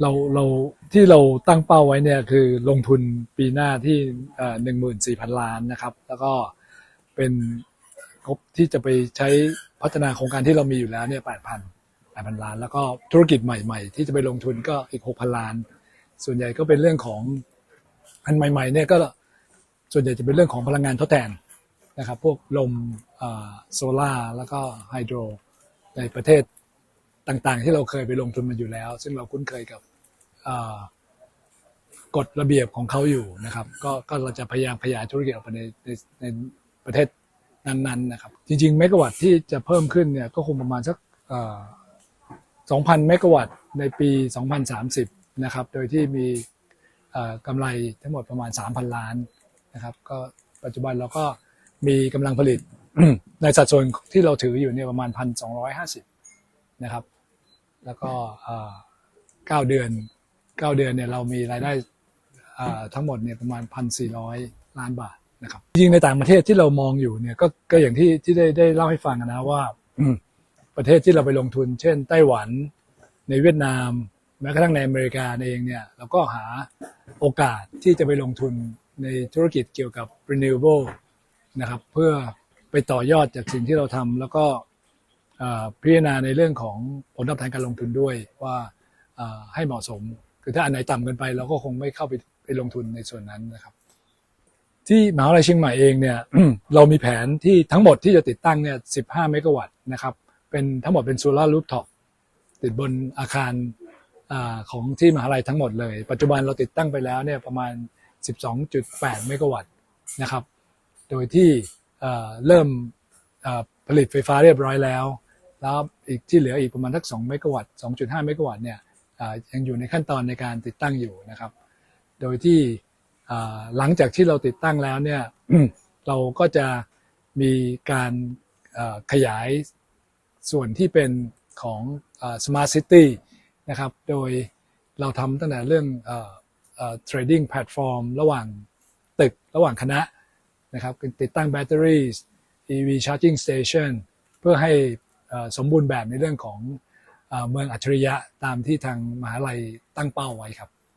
เราเราที่เราตั้งเป้าไว้เนี่ยคือลงทุนปีหน้าที่หนึ่งหมื่นสี่พันล้านนะครับ แล้วก็เป็นงบที่จะไปใช้พัฒนาโครงการที่เรามีอยู่แล้วเนี่ยแปดพันแปดพันล้าน แล้วก็ธุรกิจใหม่ ๆ ที่จะไปลงทุนก็อีกหกพันล้าน ส่วนใหญ่ก็เป็นเรื่องของอันใหม่ ๆ เนี่ยก็ส่วนใหญ่จะเป็นเรื่องของพลังงานทดแทนนะครับพวกลมโซล่าร์แล้วก็ไฮโดรในประเทศต่างๆ ที่เราเคยไปลงทุนมาอยู่แล้ว ซึ่งเราคุ้นเคยกับ กฎระเบียบของเขาอยู่นะครับ ก็ก็เราจะพยายามขยายธุรกิจออกไปในในในประเทศนั้นๆนะครับ จริง ๆ เมกะวัตต์ที่จะเพิ่มขึ้นเนี่ยก็คงประมาณสัก2,000 เมกะวัตต์ในปี 2030 นะครับ โดยที่มีกำไรทั้งหมดประมาณ 3,000 ล้านนะครับ ก็ปัจจุบันเราก็มีกำลังผลิตในสัดส่วนที่เราถืออยู่เนี่ยประมาณ 1,250 นะครับ แล้วก็เก้าเดือน เก้าเดือนเนี่ยเรามีรายได้ทั้งหมดเนี่ยประมาณ1,400ล้านบาทนะครับจริงในต่างประเทศที่เรามองอยู่เนี่ยก็ก็อย่างที่ที่ได้ได้เล่าให้ฟังนะว่าประเทศที่เราไปลงทุน เช่น ไต้หวันในเวียดนามแม้กระทั่งในอเมริกาเองเนี่ยเราก็หาโอกาสที่จะไปลงทุนในธุรกิจเกี่ยวกับ renewable นะครับเพื่อไปต่อยอดจากสิ่งที่เราทำแล้วก็พิจารณาในเรื่องของผลตอบแทนการลงทุนด้วยว่าให้เหมาะสม คือถ้าอันไหนต่ำเกินไปเราก็คงไม่เข้าไปไปลงทุนในส่วนนั้นนะครับ ที่มหาวิทยาลัยเชียงใหม่เองเนี่ยเรามีแผนที่ทั้งหมดที่จะติดตั้งเนี่ย15เมกะวัตต์นะครับเป็นทั้งหมดเป็นโซลาร์รูฟท็อปติดบนอาคารอของที่มหาลัยทั้งหมดเลย ปัจจุบันเราติดตั้งไปแล้วเนี่ยประมาณ 12.8 เมกะวัตต์นะครับ โดยที่เริ่มผลิตไฟฟ้าเรียบร้อยแล้ว แล้วอีกที่เหลืออีกประมาณทัก 2 เมกะวัตต์ 2.5 เมกะวัตต์เนี่ย ยังอยู่ในขั้นตอนในการติดตั้งอยู่นะครับ โดยที่หลังจากที่เราติดตั้งแล้วเนี่ยเราก็จะมีการขยายส่วนที่เป็นของ Smart City นะครับ โดยเราทำตั้งแต่เรื่อง trading platform ระหว่างตึกระหว่างคณะนะครับติดตั้งแบตเตอรี่ EV charging station เพื่อให้สมบูรณ์แบบในเรื่องของ เมืองอัจฉริยะตามที่ทางมหาลัยตั้งเป้าไว้ครับ